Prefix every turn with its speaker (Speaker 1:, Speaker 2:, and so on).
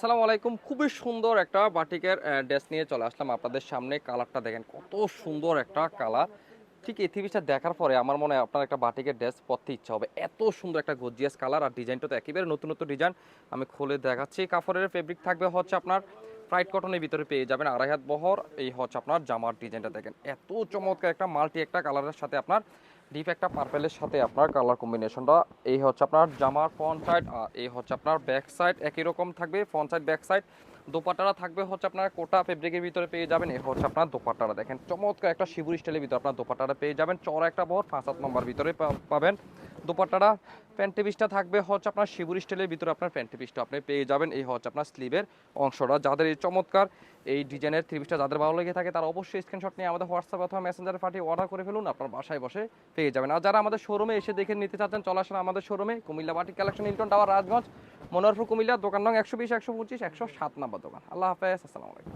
Speaker 1: আসসালামু আলাইকুম। খুবই সুন্দর একটা বাটিকের ড্রেস নিয়ে চলে আসলাম আপনাদের সামনে। কালারটা দেখেন কত সুন্দর একটা কালার। ঠিক এই দেখার পরে আমার মনে হয় আপনার একটা বাটিকের ড্রেস পরতে ইচ্ছা হবে। এত সুন্দর একটা গর্জিয়াস কালার আর ডিজাইনটা তো একেবারে নতুন নতুন ডিজাইন আমি খুলে দেখাচ্ছি। কাপড়ের ফেব্রিক থাকবে হচ্ছে আপনার ফ্রাইড কটনের ভিতরে পেয়ে যাবেন আড়াই হাত বহর। এই হচ্ছে আপনার জামার ডিজাইনটা দেখেন। এত চমৎকার একটা মাল্টি একটা কালারের সাথে আপনার ডিপ একটা পার্পেলের সাথে আপনার কালার কম্বিনেশনটা। এই হচ্ছে আপনার জামার ফ্রন্ট সাইড আর এই হচ্ছে আপনার ব্যাক সাইড একই রকম থাকবে, ফ্রন্ট সাইড, ব্যাক সাইড। দোপাট্টারা থাকবে হচ্ছে আপনার কোটা ফেব্রিকের ভিতরে পেয়ে যাবেন। এই হচ্ছে আপনার দোপাট্টারা দেখেন। চমৎকার একটা শিবুর স্টাইলের ভিতরে আপনার দোপাট্টারা পেয়ে যাবেন। চড়া একটা বহর, পাঁচ, সাত নম্বর ভিতরে পাবেন। দোপাট্টারা প্যান্টি পিসটা থাকবে হচ্ছে আপনার শিবুর স্টাইলের ভিতরে আপনার প্যান্টি পিসটা আপনি পেয়ে যাবেন। এই হচ্ছে আপনার স্লিভের অংশটা। যাদের এই চমৎকার এই ডিজাইনের থ্রি পিসটা যাদের ভালো লেগে থাকে তারা অবশ্যই স্ক্রিনশট নিয়ে আমাদের হোয়াটসঅ্যাপ অথবা মেসেঞ্জারে পাঠিয়ে অর্ডার করে ফেলুন, আপনার বাসায় বসে পেয়ে যাবেন। আর যারা আমাদের শোরুমে এসে দেখে নিতে চাচ্ছেন, চলে আসেন আমাদের শোরুমে কুমিল্লা বাটি কালেকশন ইন্টন টাওয়ার রাজগঞ্জ মনোহরপুর কুমিল্লা, দোকান নং একশো বিশ, একশো পঁচিশ, একশো সাত নাম্বার দোকান। আল্লাহ হাফেজ, আসসালামু আলাইকুম।